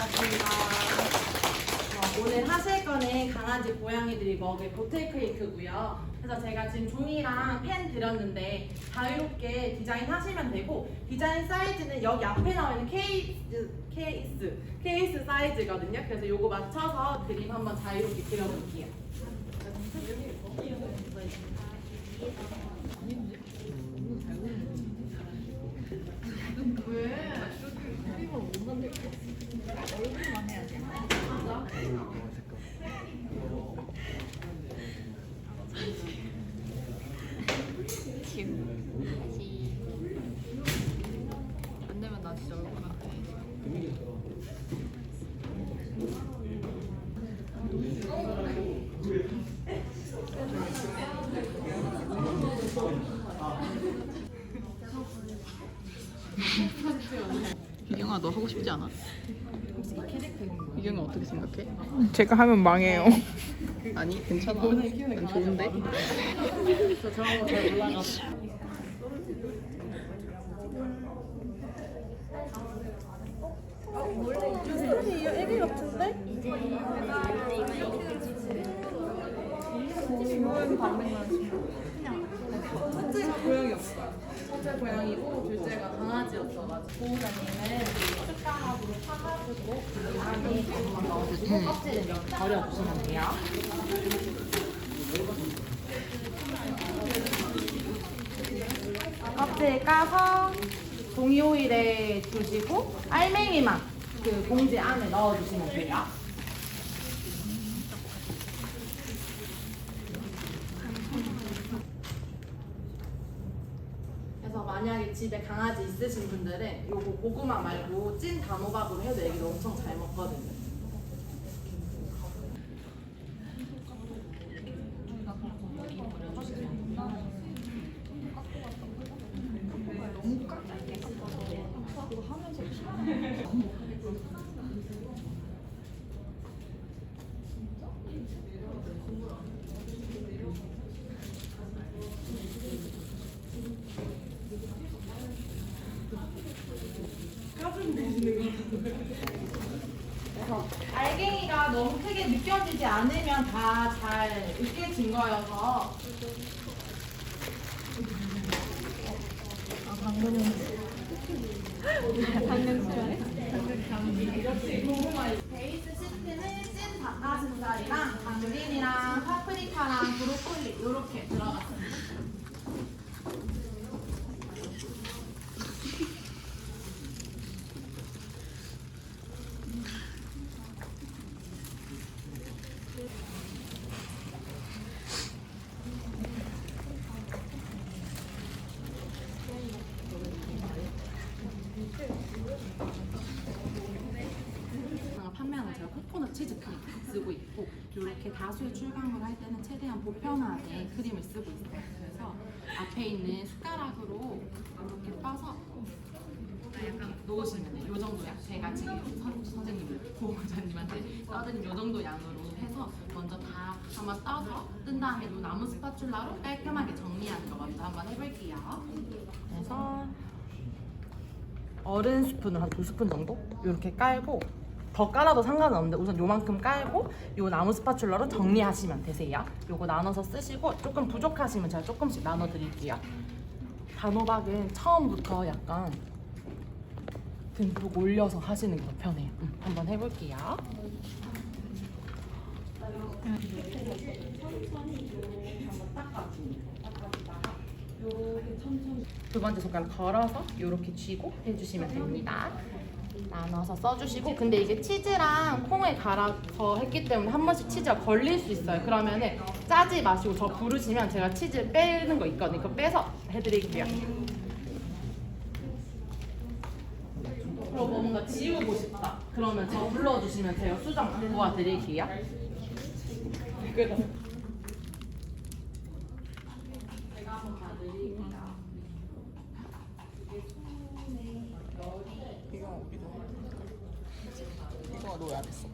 반갑습니다. 어, 오늘 하실 거는 강아지 고양이들이 먹을 보틀 케이크고요. 그래서 제가 지금 종이랑 펜 드렸는데 자유롭게 디자인 하시면 되고 디자인 사이즈는 여기 앞에 나와 있는 케이스 케이스 케이스 사이즈거든요. 그래서 요거 맞춰서 그림 한번 자유롭게 그려볼게요. 안 되면 나 진짜 얼굴 안 돼. 이경아 너 하고 싶지 않아? 이경아 어떻게 생각해? 제가 하면 망해요. 아니 괜찮아. 난 좋은데. 고양이였어요. 첫째 고양이고 둘째가 강아지였어가지고 보호자님은 숟가락으로 사가지고 조금만 넣어주시고 껍질은 이렇게 버려주시면 돼요. 껍질 까서 종이 호일에 두시고 알맹이만 그 봉지 안에 넣어주시면 돼요. 그래서 만약에 집에 강아지 있으신 분들은 요거 고구마 말고 찐 단호박으로 해도 애기를 엄청 잘 먹거든요. 알갱이가 너무 크게 느껴지지 않으면 다 잘 으깨진 거여서. 베이스 시트는 찐 닭가슴살이랑 당근이랑 파프리카랑 브로콜리 이렇게 들어갔습니다. 제가 판매하는 제가 코코넛 치즈 크림 쓰고 있고 이렇게 다수의 출강을 할 때는 보편화된 크림을 쓰고 있어요. 그래서 앞에 있는 숟가락으로 이렇게 떠서 이렇게 놓으시면 돼요. 이 정도 양. 제가 지금 선, 선생님을 보호자님한테 떠드린 이 정도 양으로 해서 먼저 다 한번 떠서 뜬 다음에 이 나무 스파츌라로 깔끔하게 정리하는 거 먼저 한번 해볼게요. 그래서 어른 스푼을 한 두 스푼 정도 이렇게 깔고 더 깔아도 상관은 없는데 우선 요만큼 깔고 요 나무 스파츌러로 정리하시면 되세요. 요거 나눠서 쓰시고 조금 부족하시면 제가 조금씩 나눠 드릴게요. 단호박은 처음부터 약간 듬뿍 올려서 하시는 게 더 편해요. 음, 한번 해볼게요. 두 번째 손가락 걸어서 이렇게 쥐고 해주시면 됩니다. 나눠서 써주시고 근데 이게 치즈랑 콩을 갈아서 했기 때문에 한 번씩 치즈가 걸릴 수 있어요. 그러면은 짜지 마시고 저 부르시면 제가 치즈 빼는 거 있거든요. 그거 빼서 해드릴게요. 그리고 뭐 뭔가 지우고 싶다. 그러면 저 불러주시면 제가 수정 도와드릴게요. 제가 한번 봐드릴게요. 이경아 너 왜 안 했어?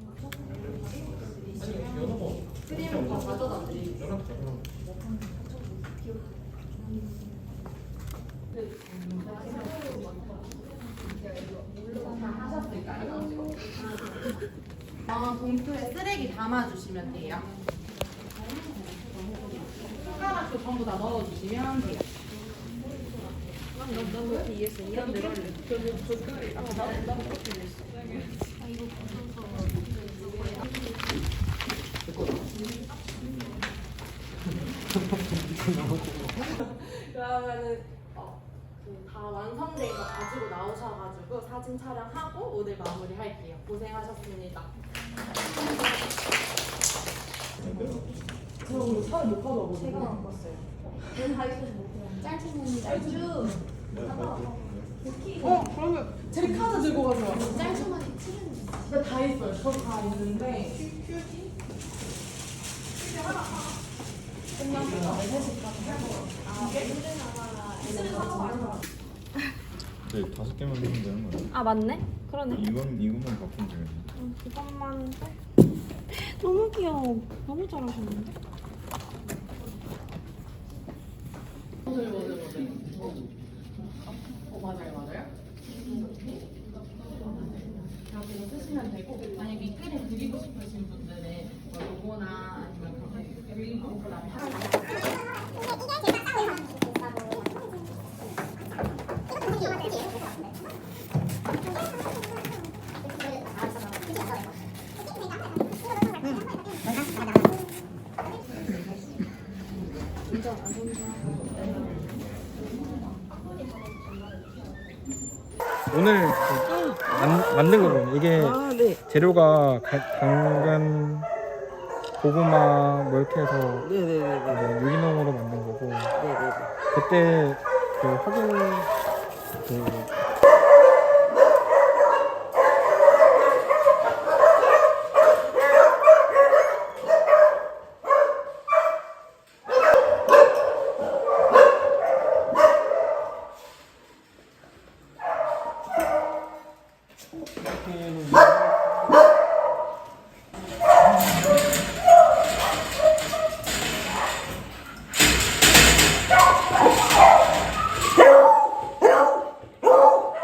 어, 봉투에 쓰레기 담아주시면 돼요. 숟가락도 전부 다 넣어주시면 돼요. 그러면은 어, 그다 완성된 거 가지고 나오셔가지고 사진 촬영하고 오늘 마무리할게요. 고생하셨습니다. 어 그러면 제 카드 들고 가세요. 짤주머니 치는 다 있어요. 저 다 있는데. 네, 다섯 개만 넣으면 되는 거예요. 아 맞네. 그러네. 이건 이것만 바꾸면 되겠네. 이것만 돼? 너무 귀여워. 너무 잘하셨는데? 맞아요, 맞아요, 맞아요. 어, 맞아요, 맞아요. 이렇게 쓰시면 되고, 만약 밑그림 그리고 싶으신 분들은 뭐 로고나 아니면 그렇게 그리고 그다음에 하나 오늘 그 만, 만든 거거든요. 이게 재료가 가- 당근, 고구마 뭐 이렇게 해서 네네네네. 뭐 유기농으로 만든 거고 네네네. 그때 그 확인 그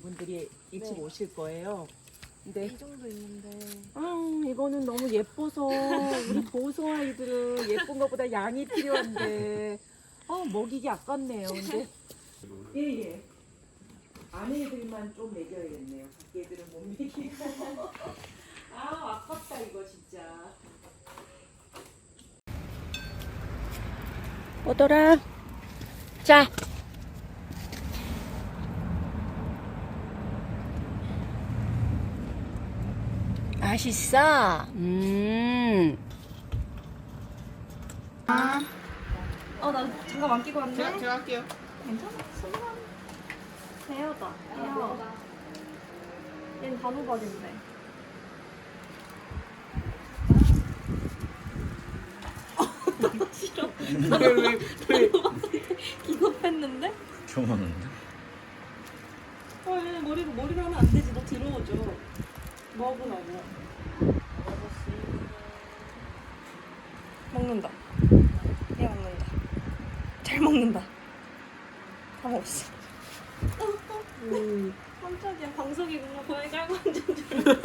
분들이 일찍 오실 거예요. 근데 이 정도 있는데. 아 이거는 너무 예뻐서 우리 보소 아이들은 예쁜 것보다 양이 필요한데 어 먹이기 아깝네요. 근데 예예. 아내들만 좀 먹여야겠네요. 밖에 애들은 못 먹이고. 아 아깝다 이거 진짜. 오더라. 자. 맛있어. 음. 어, 나 잠깐 안 끼고 왔네. 제가, 제가 할게요. 괜찮아? 순간. 대여다. 대여. 얘는 단호박인데. 싫어. 왜왜 왜? 기겁했는데? 경험하는데? 어, 얘 머리로 머리로 하면 안 되지. 너 들어오죠. 먹으라고. 먹는다. 얘 먹는다. 잘 먹는다. 다 먹었어. 음. 깜짝이야. 방석이구나. 고양이 깔고 앉은 줄.